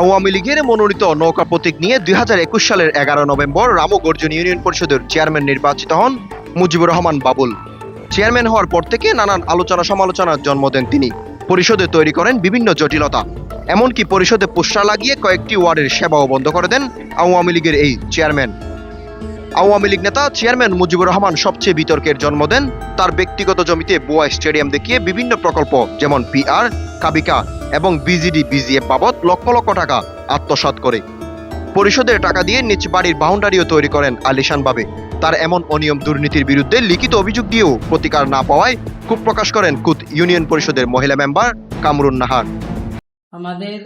আওয়ামী লীগের মনোনীত নৌকা প্রতীক নিয়ে দুই হাজার একুশ সালের এগারো নভেম্বর রামু গর্জন ইউনিয়ন পরিষদের চেয়ারম্যান নির্বাচিত হন মুজিবুর রহমান বাবুল। চেয়ারম্যান হওয়ার পর থেকে নানান আলোচনা সমালোচনার জন্ম দেন তিনি। পরিষদে তৈরি করেন বিভিন্ন জটিলতা। এমনকি পরিষদে পোস্টার লাগিয়ে কয়েকটি ওয়ার্ডের সেবাও বন্ধ করে দেন আওয়ামী লীগের এই চেয়ারম্যান। আওয়ামী লীগ নেতা চেয়ারম্যান মুজিবুর রহমান সবচেয়ে বিতর্কের জন্ম দেন। তার ব্যক্তিগত জমিতে বোয়া স্টেডিয়াম দেখিয়ে বিভিন্ন প্রকল্প, যেমন পিআর কাবিকা এবং বিজিডি, বিজিএফ বাবদ লক্ষ লক্ষ টাকা আত্মসাৎ করে। পরিষদের টাকা দিয়ে নিজ বাড়ির বাউন্ডারিও তৈরি করেন আলিশানভাবে তার এমন অনিয়ম দুর্নীতির বিরুদ্ধে লিখিত অভিযোগ দিয়েও প্রতিকার না পাওয়ায় ক্ষোভ প্রকাশ করেন কুত ইউনিয়ন পরিষদের মহিলা মেম্বার কামরুন নাহার। আমাদের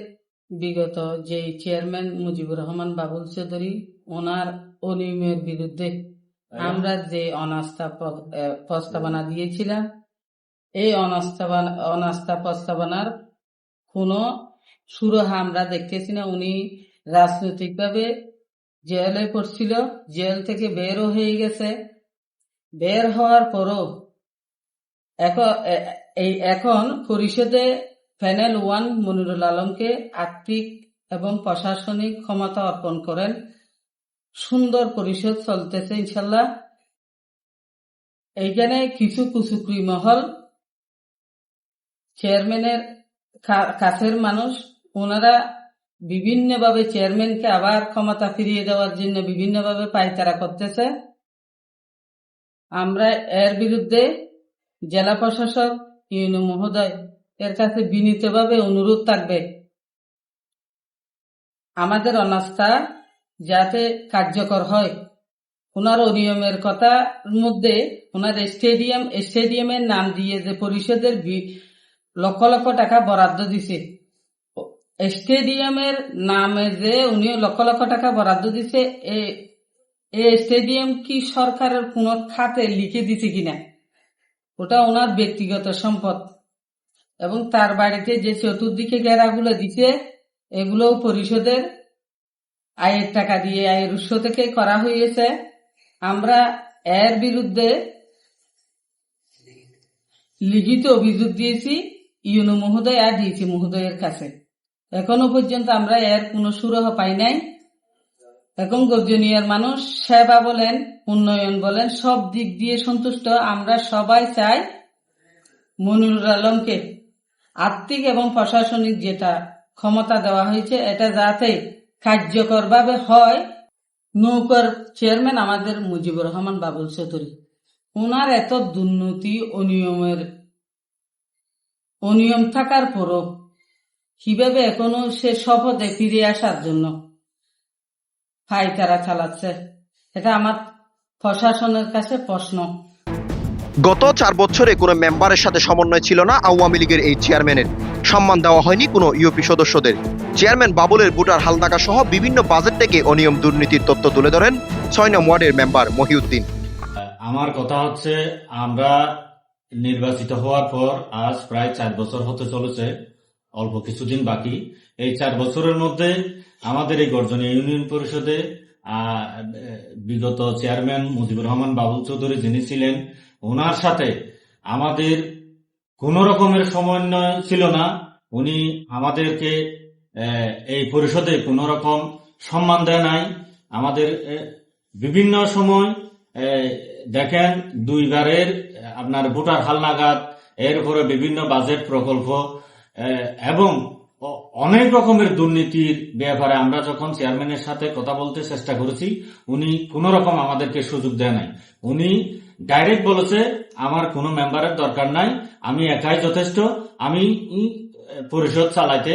বিগত যে চেয়ারম্যান মুজিবুর রহমান বাবুল চৌধুরী ওনার অনিয়মের বিরুদ্ধে আমরা যে অনাস্থা প্রস্তাবনা দিয়েছিলাম এই অনাস্থাবান অনাস্থা প্রস্তাবনার কোনো সুরহা আমরা দেখতেছি না। উনি রাজনৈতিকভাবে জেলে পড়ছিল জেল থেকে বেরও হয়ে গেছে। বের হওয়ার পরও এখন এই এখন পরিষদে প্যানেল ওয়ান মনিরুল আলমকে আর্থিক এবং প্রশাসনিক ক্ষমতা অর্পণ করেন। সুন্দর পরিষদ চলতেছে ইনশাল্লাহ এইখানে কিছু কুচুকরি মহল। চেয়ারম্যানের কাছের মানুষ, ওনারা বিভিন্নভাবে চেয়ারম্যানকে আবার ক্ষমতা ফিরিয়ে দেওয়ার জন্য বিভিন্নভাবে পায়তারা করতেছে। আমরা এর বিরুদ্ধে জেলা প্রশাসক ইউনু মহোদয় এর কাছে বিনীতভাবে অনুরোধ থাকবে। আমাদের অনাস্থা যাতে কার্যকর হয়। ওনার অনিয়মের কথার মধ্যে ওনার স্টেডিয়াম, স্টেডিয়ামের নাম দিয়ে যে পরিষদের লক্ষ লক্ষ টাকা বরাদ্দ দিছে। স্টেডিয়ামের নামে যে উনি লক্ষ লক্ষ টাকা বরাদ্দ দিছে এ- স্টেডিয়াম কি সরকারের কোন খাতে লিখে দিছে কিনা? ওটা ওনার ব্যক্তিগত সম্পদ। এবং তার বাড়িতে যে চতুর্দিকে ঘেরাগুলো দিছে, এগুলোও পরিষদের আয়ের টাকা দিয়ে, আয়ের উৎস থেকে করা হয়েছে আমরা এর বিরুদ্ধে লিখিত অভিযোগ দিয়েছি, ইউনো মহোদয় আর ডিসি মহোদয়ের কাছে। এখনও পর্যন্ত আমরা এর কোনো সুরাহ পাই নাই। এখন গর্জনিয়ার মানুষ, সেবা বলেন, উন্নয়ন বলেন, সব দিক দিয়ে সন্তুষ্ট। আমরা সবাই চাই মনিরুল আলমকে আর্থিক এবং প্রশাসনিক যেটা ক্ষমতা দেওয়া হয়েছে, এটা যাতে কার্যকরভাবে হয়, নৌকার চেয়ারম্যান আমাদের মুজিবুর রহমান বাবুল চৌধুরী। ওনার এত দুর্নীতি অনিয়মের, অনিয়ম থাকার পরও কীভাবে এখনও সে শপথে ফিরে আসার জন্য ফাইতারা চালাচ্ছে, এটা আমার প্রশাসনের কাছে প্রশ্ন। গত চার বছরে কোনো মেম্বারের সাথে সমন্বয় ছিল না আওয়ামী লীগের এই চেয়ারম্যানের। সম্মান দেওয়া হয়নি কোনো ইউপি সদস্যদের। চেয়ারম্যান বাবুলের ভোটার হালনাকা সহ বিভিন্ন বাজেট থেকে অনিয়ম দুর্নীতির তথ্য তুলে ধরেন ছয় নং ওয়ার্ডের মেম্বার মহিউদ্দিন। আমার কথা হচ্ছে, আমরা নির্বাচিত হওয়ার পর আজ প্রায় চার বছর হতে চলেছে, অল্প কিছুদিন বাকি। এই চার বছরের মধ্যে আমাদের এই গর্জনীয় ইউনিয়ন পরিষদে বিগত চেয়ারম্যান মুজিবুর রহমান বাবুল চৌধুরী যিনি ছিলেন ওনার সাথে আমাদের কোন রকমের সমন্বয় ছিল না। উনি আমাদেরকে এই পরিষদে কোন রকম সম্মান দেয় নাই। আমাদের বিভিন্ন সময় দেখেন দুইবারের, আপনার ভোটার হালনাগাদ, এর উপরে বিভিন্ন বাজেট প্রকল্প এবং অনেক রকমের দুর্নীতির ব্যাপারে আমরা যখন চেয়ারম্যানের সাথে কথা বলতে চেষ্টা করেছি, উনি কোন রকম আমাদেরকে সুযোগ দেয় নাই। উনি ডাইরেক্ট বলেছে, আমার কোনো মেম্বারের দরকার নাই, আমি একাই যথেষ্ট, আমি পরিষদ চালাইতে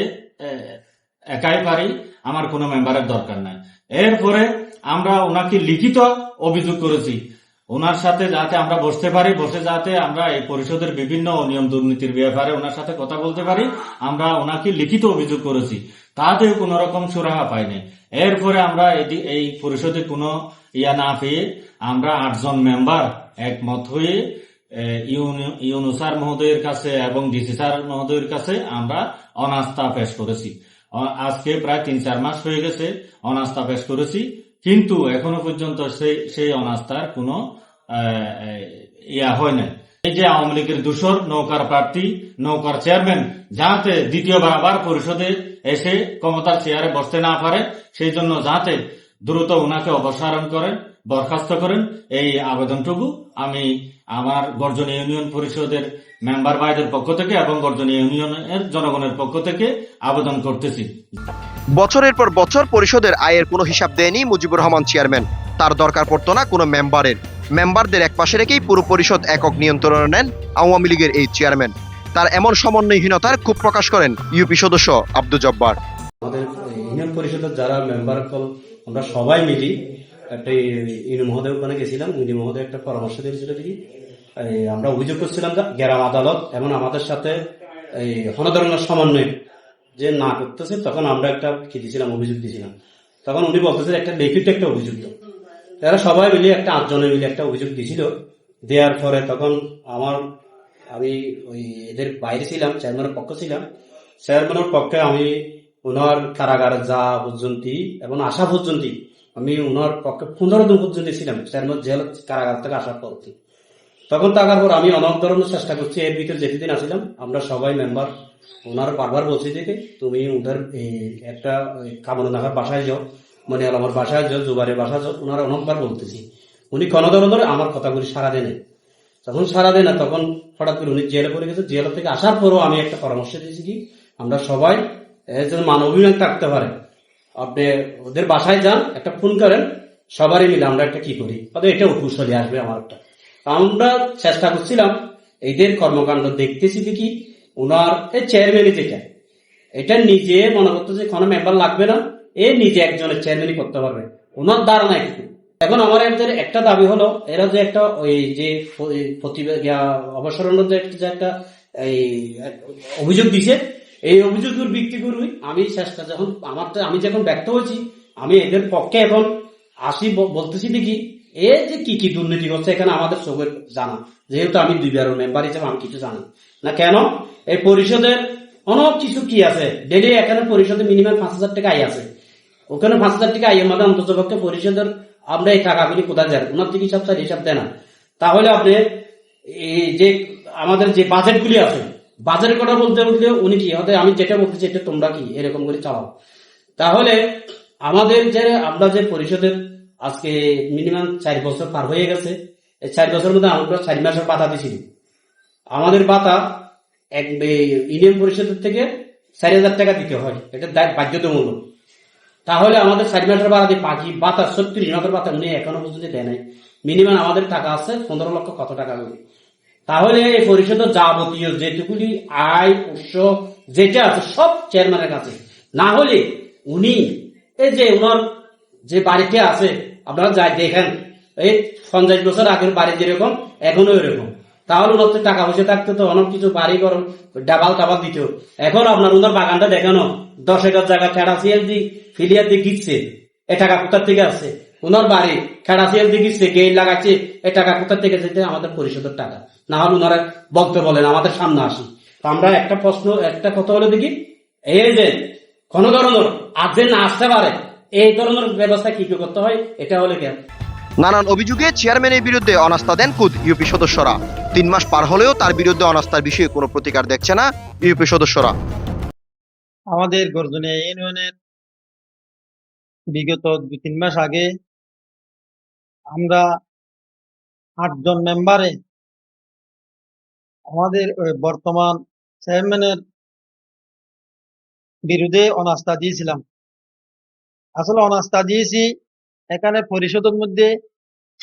একাই পারি, আমার কোনো মেম্বারের দরকার নাই। এরপরে আমরা ওনাকে লিখিত অভিযোগ করেছি। ওনার সাথে যাতে আমরা বসতে পারি, বসে যাতে আমরা এই পরিষদের বিভিন্ন অনিয়ম দুর্নীতির ব্যাপারে ওনার সাথে কথা বলতে পারি, আমরা ওনাকে লিখিত অভিযোগ করেছি। তাতেও কোন রকম সুরাহা পাইনি। এরপরে আমরা এই পরিষদে কোনো ইয়া না পেয়ে আমরা আটজন মেম্বার একমত হয়ে ইউনুসার মহোদয়ের কাছে এবং ডিসি স্যার মহোদয়ের কাছে আমরা অনাস্থা পেশ করেছি। আজকে প্রায় তিন চার মাস হয়ে গেছে, অনাস্থা পেশ করেছি। কিন্তু এখনও পর্যন্ত সেই সেই অনাস্থার কোনো ইয়া হয় নাই। এই যে আওয়ামী লীগের দূষর নৌকার প্রার্থী, নৌকার চেয়ারম্যান যাতে দ্বিতীয়বার আবার পরিষদে এসে ক্ষমতার চেয়ারে বসতে না পারে, সেই জন্য যাতে দ্রুত ওনাকে অপসারণ করেন বরখাস্ত করেন। এই আবেদনটুকু আমি আমার গর্জন ইউনিয়ন পরিষদের মেম্বার ভাইদের পক্ষ থেকে এবং গর্জন ইউনিয়নের জনগণের পক্ষ থেকে আবেদন করতেছি। বছরের পর বছর পরিষদের আয়ের কোনো হিসাব দেয়নি মুজিবুর রহমান চেয়ারম্যান। তার দরকার পড়তো না কোনো মেম্বারের। মেম্বারদের এক পাশে রেখেই পুরো পরিষদ একক নিয়ন্ত্রণে নেন আওয়ামী লীগের এই চেয়ারম্যান। তার এমন সমন্বয়হীনতার খুব প্রকাশ করেন ইউপি সদস্য আব্দুল জব্বার। আমাদের ইউনিয়ন পরিষদের যারা মেম্বার কল আমরা সবাই মিলি একটা ইউনি মহোদয় ওখানে গেছিলাম। ইউনি মহোদয় একটা পরামর্শ দিয়েছিল কি আমরা অভিযোগ করছিলাম যে গ্রাম আদালত এবং আমাদের সাথে এই কোনো ধরনের সমন্বয় যে না করতেছে, তখন আমরা একটা কি দিয়েছিলাম, অভিযোগ দিয়েছিলাম। তখন উনি বলতেছে, একটা লিখিত একটা অভিযোগ এরা সবাই মিলে একটা আটজনে মিলে একটা অভিযোগ দিয়েছিল। দেওয়ার পরে তখন আমার, আমি ওই এদের বাইরে ছিলাম, চেয়ারম্যানের পক্ষ ছিলাম। চেয়ারম্যানের পক্ষে আমি ওনার কারাগার যা পর্যন্ত এবং আসা পর্যন্ত আমি ওনার পক্ষে পনেরো দিন পর্যন্ত ছিলাম চেয়ারম্যান জেল কারাগার থেকে আসার পর তখন থাকার পর আমি অনেক ধরনের চেষ্টা করছি এর ভিতরে যেদিন আসছিলাম আমরা সবাই মেম্বার ওনার বারবার বলছি দেখে, তুমি ওদের একটা কামরনাগার বাসায় যাও মানে আমার বাসায় যাও জুবারের বাসায় যাও ওনারা অনেকবার বলতেছি। উনি কোনো ধরনের আমার কথাগুলি সারা দেনে। যখন সারা দেয় না তখন হঠাৎ করে উনি জেলে পড়ে গেছে। জেল থেকে আসার পরও আমি একটা পরামর্শ দিয়েছি কি, আমরা সবাই এর জন্য মান অভিমান থাকতে পারে। আপনি ওদের বাসায় যান, একটা ফোন করেন, সবারই মিলে আমরা একটা কি করি? হয়তো এটা কৌশলে আসবে আমার একটা। আমরা চেষ্টা করছিলাম, এদের কর্মকাণ্ড দেখতেছি দেখি ওনার, এই চেয়ারম্যানই যেটা। এটা নিজে মনে করতো যে কোনো মেম্বার লাগবে না, এ নিজে একজনের চেয়ারম্যানই করতে পারবে। ওনার ধারণা একটু এখন আমার একদের একটা দাবি হলো, এরা যে একটা ওই যে যে একটা- যে একটা এই অভিযোগ দিছে এই অভিযোগের ভিত্তি করে আমি চেষ্টা যখন আমার তো- আমি যখন ব্যক্ত হয়েছি, আমি এদের পক্ষে এখন আসি বলতেছি দেখি, এ যে কি কি দুর্নীতি হচ্ছে এখানে আমাদের চোখের জানা। যেহেতু আমি দুইবারের মেম্বার হিসেবে আমি কিছু জানি। না কেন? এই পরিষদের অনেক কিছু কি আছে? ডেলি এখানে পরিষদে মিনিমাম পাঁচ হাজার টাকা আয় আছে। ওখানে পাঁচ হাজার টাকা আইয়ের মধ্যে অন্তত পক্ষে পরিষদের আমরা এই টাকা আপনি কোথায় যান ওনার থেকে হিসাব চাই, হিসাব দেয় না। তাহলে আপনি এই যে আমাদের যে বাজেটগুলি আছে বাজেটের কথা বলতে বলতে উনি কি? হতে আমি যেটা বলতেছি এটা তোমরা কি? এরকম করে চালাও। তাহলে আমাদের যে আমরা যে পরিষদের আজকে মিনিমাম চার বছর পার হয়ে গেছে, এই চার বছরের মধ্যে আমরা চার মাসের পাতা দিয়েছি। আমাদের পাতা এক ইউনিয়ন পরিষদের থেকে চার হাজার টাকা দিতে হয়। এটা বাধ্যতামূলক। তাহলে আমাদের চার মাসের বাধা দিয়ে পাখি বাতা সত্তর জনকের বাতা উনি এখনও পর্যন্ত দেয় নাই। মিনিমাম আমাদের টাকা আছে পনেরো লক্ষ কত টাকা তাহলে এই পরিষদের যাবতীয় যেটুকুলি আয়, উৎস যেটা আছে সব চেয়ারম্যানের কাছে। না হলে উনি, এই যে ওনার যে বাড়িতে আছে, আপনারা যাই দেখেন, এই পঞ্চাশ বছর আগের বাড়ি যেরকম এখনও এরকম। তাহলে ওনার তো টাকা পয়সা থাকতো তো, অনেক কিছু বাড়ি ঘর, ডাবাল টাবাল দিত। এখন আপনার ওনার বাগানটা দেখানো, দশ একর জায়গা খেড়াচিয়াল দি, ফিলিয়ার দিয়ে গিচ্ছে এ টাকা কোথার থেকে আসছে? ওনার বাড়ি খেড়াচিয়াল দিয়ে গিচ্ছে গেট লাগাচ্ছে, এ টাকা কোথার থেকে যেতে আমাদের পরিষদের টাকা। না হলে ওনারা বলতে বলেন আমাদের সামনে আসি। তো আমরা একটা প্রশ্ন একটা কথা হলো দেখি এই যে কোন ধরনের আর যে না আসতে পারে এই ধরনের ব্যবস্থা কি কি করতে হয় এটা হলে কি? নানান অভিযোগে চেয়ারম্যানের বিরুদ্ধে অনাস্থা দেন কুদ ইউপি সদস্যরা। তিন মাস পার হলেও তার বিরুদ্ধে অনাস্থার বিষয়ে কোনো প্রতিকার দেখছে না ইউপি সদস্যরা। আমাদের গর্জনিয়া ইউনিয়নের বিগত দু তিন মাস আগে আমরা আটজন মেম্বারে আমাদের বর্তমান চেয়ারম্যানের বিরুদ্ধে অনাস্থা দিয়েছিলাম। আসলে অনাস্থা দিয়েছি, এখানে পরিষদের মধ্যে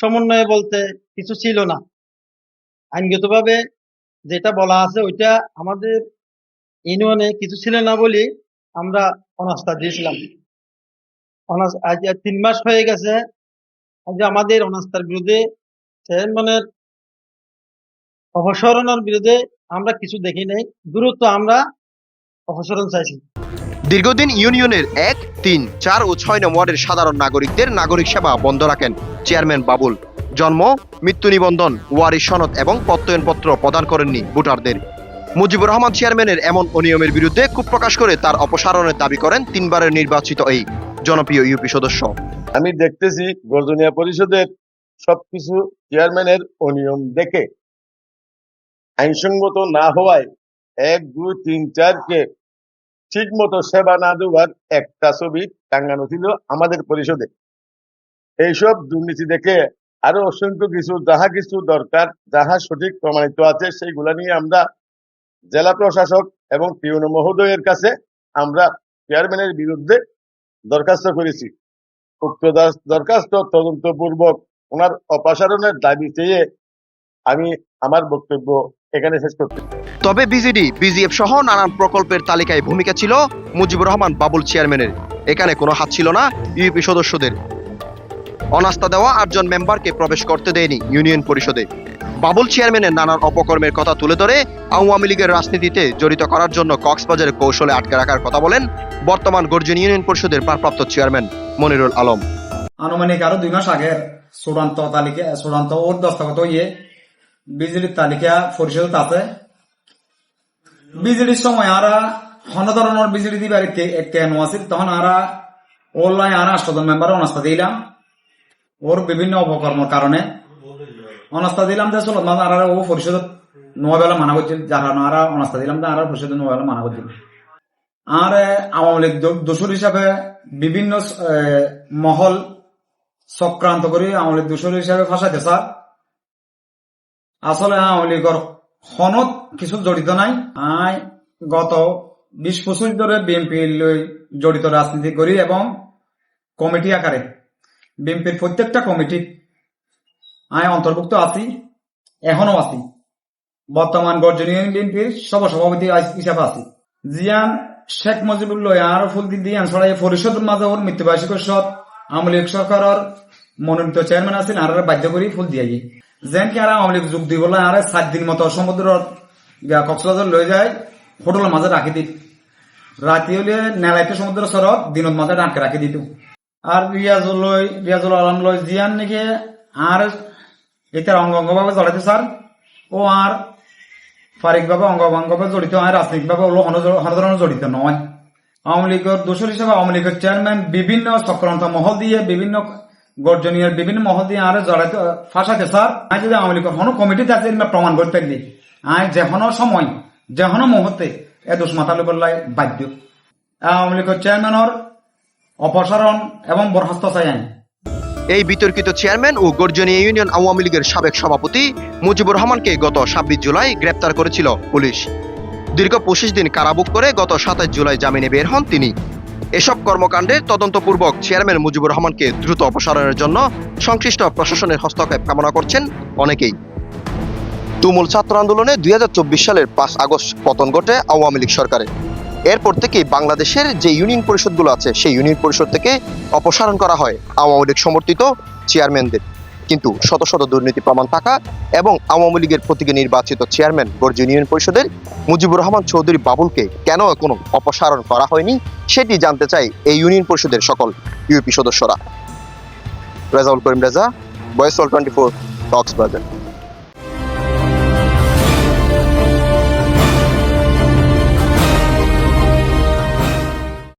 সমন্বয় বলতে কিছু ছিল না। আইনগতভাবে যেটা বলা আছে ওইটা আমাদের ইউনিয়নে কিছু ছিল না বলি আমরা অনাস্থা দিয়েছিলাম। অনাস- আজ আজ তিন মাস হয়ে গেছে আজ আমাদের অনাস্থার বিরুদ্ধে চেয়ারম্যানের অপসারণের বিরুদ্ধে আমরা কিছু দেখি নাই। দ্রুত আমরা অপসারণ চাইছি। দীর্ঘদিন ইউনিয়নের এক তিন চার ও ছয় নং ওয়ার্ডের সাধারণ নাগরিকদের নাগরিক সেবা বন্ধ রাখেন চেয়ারম্যান বাবুল। জন্ম মৃত্যু নিবন্ধন ওয়ারি সনদ এবং প্রত্যয়নপত্র প্রদান করেননি ভোটারদের। মুজিবুর রহমান চেয়ারম্যানের এমন অনিয়মের বিরুদ্ধে ক্ষোভ প্রকাশ করে তার অপসারণের দাবি করেন তিনবারের নির্বাচিত এই জনপ্রিয় ইউপি সদস্য। আমি দেখতেছি গর্জনিয়া পরিষদের সবকিছু চেয়ারম্যানের অনিয়ম দেখে। আইনসঙ্গত না হওয়ায় এক, দুই, তিন, চারকে ঠিক মতো সেবা না দেওয়ার একটা ছবি টাঙ্গানো ছিল আমাদের পরিষদে। এইসব দুর্নীতি দেখে আরও অসংখ্য কিছু, যাহা কিছু দরকার, যাহা সঠিক প্রমাণিত আছে, সেইগুলা নিয়ে আমরা জেলা প্রশাসক এবং পিউন মহোদয়ের কাছে আমরা চেয়ারম্যানের বিরুদ্ধে দরখাস্ত করেছি। উক্ত দরখাস্ত তদন্তপূর্বক ওনার অপসারণের দাবি চেয়ে আমি আমার বক্তব্য এখানে শেষ করতে তবে বিজিডি বিজিএফ সহ নানান প্রকল্পের তালিকায় ভূমিকা ছিল মুজিবুর রহমান বাবুল চেয়ারম্যানের। এখানে কোনো হাত ছিল না ইউপি সদস্যদের। অনাস্থা দেওয়া আটজন মেম্বারকে প্রবেশ করতে দেয়নি ইউনিয়ন পরিষদে। বাবুল চেয়ারম্যানের নানান অপকর্মের কথা তুলে ধরে আওয়ামী লীগের রাজনীতিতে জড়িত করার জন্য কক্সবাজারে কৌশলে আটকে রাখার কথা বলেন বর্তমান গর্জন ইউনিয়ন পরিষদের ভারপ্রাপ্ত চেয়ারম্যান মনিরুল আলম। আনুমানিক আরও দুই মাস আগের চূড়ান্ত তালিকা চূড়ান্ত ওর দস্তখত হইয়ে বিজেডির তালিকা পরিষদ আছে। বিজেডির সময় আরা হন ধরনের বিজেডি দিবার আছিল তখন আরা লাই আরা আষ্টজন মেম্বার অনাস্থা দিলাম। ওর বিভিন্ন অপকর্মর কারণে অনাস্থা দিলাম যে চলো মানে আরা ও পরিষদ নোয়া বেলা মানা করছিল। যারা আরা অনাস্থা দিলাম আরা পরিষদ বেলা মানা করছিল। আর আওয়ামী লীগ দোষর হিসাবে বিভিন্ন মহল চক্রান্ত করে আওয়ামী লীগ দোষর হিসাবে ফাঁসাইতে স্যার। আসলে আওয়ামী লীগের হনত কিছু জড়িত নাই। আই গত বিশ বছর ধরে বিএনপি জড়িত রাজনীতি করি এবং কমিটি আকারে, বিএনপির প্রত্যেকটা কমিটি আয় অন্তর্ভুক্ত আছি, এখনও আছি। বর্তমান গর্জন ইউনিয়ন বিএনপির সভাপতি হিসাবে আছি। জিয়ান শেখ মুজিবুল্লাহ আর ফুল দি দিয়ান ছড়াই পরিষদের মাঝে ওর মৃত্যুবার্ষিক সৎ আওয়ামী লীগ সরকারের মনোনীত চেয়ারম্যান আছেন, আর বাধ্য করি ফুল দিয়াই যেন কি আর আওয়ামী লীগ যোগ দিব আর সাত দিন মতো সমুদ্র কক্সবাজার লয়ে যায় হোটেলের মাঝে রাখি দিত রাতি হলে নেলাইতে সমুদ্র সরত দিনত মাঝে ডাকে রাখি দিত আর রিয়াজুল রিয়াজুল আলম লই জিয়ান নাকি আর অঙ্গ অঙ্গভাবে জড়াইতে স্যার ও আর পারিকভাবে অঙ্গভঙ্গভাবে জড়িত হয় রাজনৈতিকভাবে অন্য ধরনের জড়িত নয় আওয়ামী লীগের দোষর হিসেবে আওয়ামী লীগের চেয়ারম্যান বিভিন্ন চক্রান্ত মহল দিয়ে, বিভিন্ন গর্জনীয় বিভিন্ন মহল দিয়ে আরে জড়াইতে ফাঁসাতে স্যার। আজ যদি আওয়ামী লীগের কোনো কমিটিতে আছে প্রমাণ করতে পারলি আয় যে কোনো সময় যে কোনো মুহূর্তে, এ দোষ মাথা লইবার বাধ্য। আওয়ামী লীগের চেয়ারম্যানের অপসারণ এবং বরখাস্ত চাই আইন এই বিতর্কিত চেয়ারম্যান ও গর্জনীয় ইউনিয়ন আওয়ামী লীগের সাবেক সভাপতি মুজিবুর রহমানকে গত ছাব্বিশ জুলাই গ্রেপ্তার করেছিল পুলিশ। দীর্ঘ পঁচিশ দিন কারাভোগ করে গত সাতাশ জুলাই জামিনে বের হন তিনি। এসব কর্মকাণ্ডে তদন্তপূর্বক চেয়ারম্যান মুজিবুর রহমানকে দ্রুত অপসারণের জন্য সংশ্লিষ্ট প্রশাসনের হস্তক্ষেপ কামনা করছেন অনেকেই। তুমুল ছাত্র আন্দোলনে দুই হাজার চব্বিশ সালের পাঁচ আগস্ট পতন ঘটে আওয়ামী লীগ সরকারের। এরপর থেকেই বাংলাদেশের যে ইউনিয়ন পরিষদগুলো আছে, সেই ইউনিয়ন পরিষদ থেকে অপসারণ করা হয় আওয়ামী লীগ সমর্থিত চেয়ারম্যানদের। কিন্তু শত শত দুর্নীতি প্রমাণ থাকা এবং আওয়ামী লীগের প্রতীকে নির্বাচিত চেয়ারম্যান গর্জ ইউনিয়ন পরিষদের মুজিবুর রহমান চৌধুরী বাবুলকে কেন কোনো অপসারণ করা হয়নি, সেটি জানতে চাই এই ইউনিয়ন পরিষদের সকল ইউপি সদস্যরা। রেজাউল করিম রেজা বয়েস টোয়েন্টি ফোর কক্সবাজার